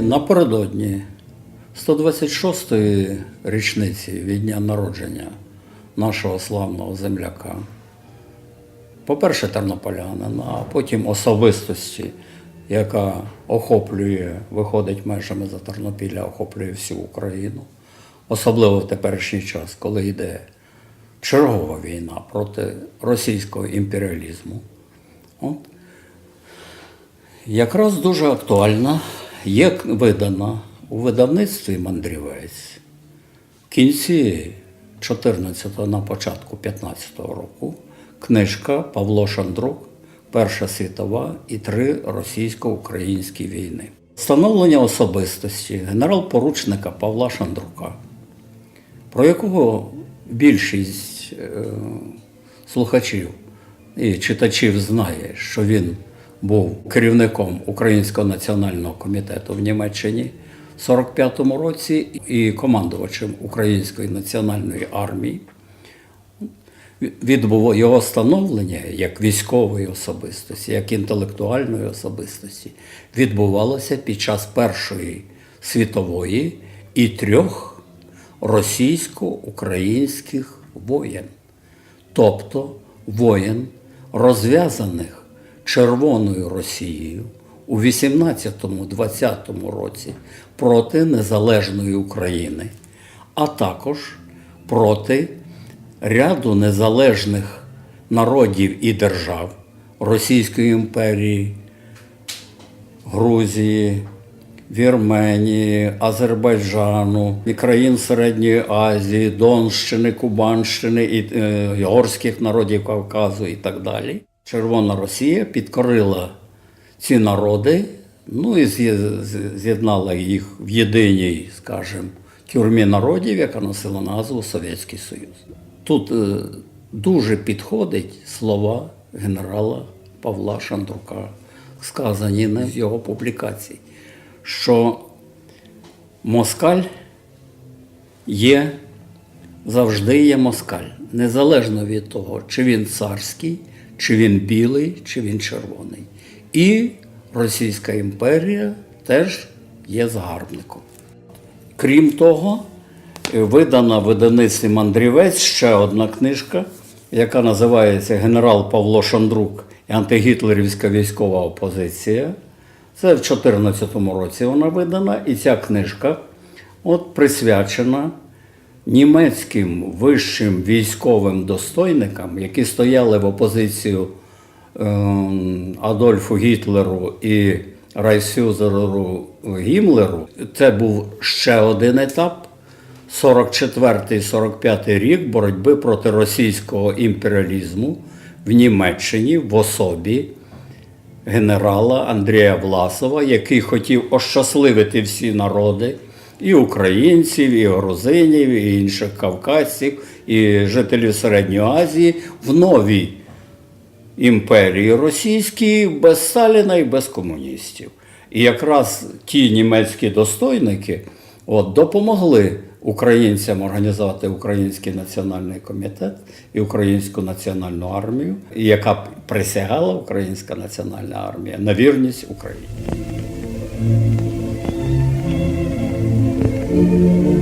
Напередодні 126-ї річниці від дня народження нашого славного земляка. По-перше, тернополянина, а потім особистості, яка охоплює, виходить межами за Тернопілля, охоплює всю Україну. Особливо в теперішній час, коли йде чергова війна проти російського імперіалізму. От. Якраз дуже актуальна, є видана у видавництві Мандрівець в кінці 14-го, на початку 15-го року книжка Павло Шандрук Перша світова і три російсько-українські війни. Встановлення особистості генерал-поручника Павла Шандрука, про якого більшість е, слухачів і читачів знає, що він був керівником Українського національного комітету в Німеччині в 45-му році і командувачем Української національної армії. Відбуло його становлення як військової особистості, як інтелектуальної особистості відбувалося під час Першої світової і трьох російсько-українських воєн, тобто воєн, розв'язаних Червоною Росією у 18-20 році проти незалежної України, а також проти ряду незалежних народів і держав Російської імперії, Грузії, Вірменії, Азербайджану, і країн Середньої Азії, Донщини, Кубанщини, і е, горських народів Кавказу і так далі. Червона Росія підкорила ці народи, ну і з'єднала їх в єдиній, скажімо, тюрмі народів, яка носила назву Совєтський Союз. Тут е, дуже підходить слова генерала Павла Шандрука, сказані на його публікації, що москаль є завжди є москаль, незалежно від того, чи він царський, чи він білий, чи він червоний. І Російська імперія теж є загарбником. Крім того, видана в видавництві Мандрівець ще одна книжка, яка називається Генерал Павло Шандрук і антигітлерівська військова опозиція. Це в 2014 році вона видана, і ця книжка от присвячена німецьким вищим військовим достойникам, які стояли в опозицію ем, Адольфу Гітлеру і Райсюзеру Гімлеру. Це був ще один етап. 44-45 рік боротьби проти російського імперіалізму в Німеччині в особі генерала Андрія Власова, який хотів ощасливити всі народи, і українців, і грузинів, і інших кавказців, і жителів Середньої Азії в новій імперії російській без Сталіна і без комуністів. І якраз ті німецькі достойники от, допомогли українцям організувати Український національний комітет і Українську національну армію, яка присягала Українська національна армія на вірність Україні. Thank you.